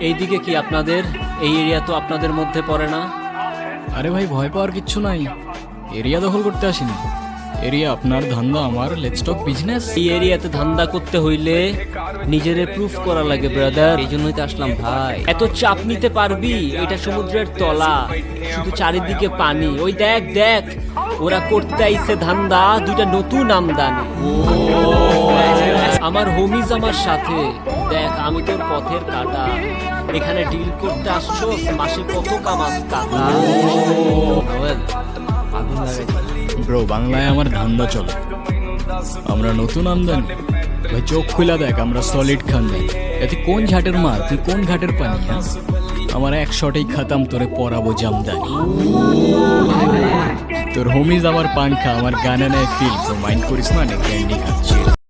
এইদিকে কি আপনাদের? এই এরিয়া তো আপনাদের মধ্যে পড়ে না? আরে ভাই ভয় পাওয়ার কিচ্ছু নাই। এরিয়া দখল করতে আসিনি। এরিয়া আপনার ধান্দা আমার লেটস টক বিজনেস এই এরিয়াতে ধান্দা করতে হইলে নিজেরে প্রুফ করা লাগে ব্রাদার এই জন্যই তো আসলাম ভাই। এত চাপ নিতে পারবি? এটা সমুদ্রের তলা শুধু চারিদিকে পানি। ওই দেখ দেখ ওরা করতে আইছে ধান্দা দুইটা নতুন আমদানি। আমার হোমিজ আমার সাথে। দেখ আমি তোর পথের কাটা। এখানে ডিল করতে আসছো মাসে কত কামাস ব্রো বাংলায় আমার ধান্দা চলে। আমরা নতুন আমদানি। ভাই চোখ খুলা দেখ আমরা সলিড খান খানদানি। এতে কোন ঘাটের মাল? তুই কোন ঘাটের পানি হ্যাঁ? আমার এক শটেই খাতাম তোরে পরাবো জামদানি। তোর হোমিজ আমার পাংখা আমার গানে নেয় ফিল তো মাইন্ড করিস না নে ক্যান্ডি খাচ্ছি।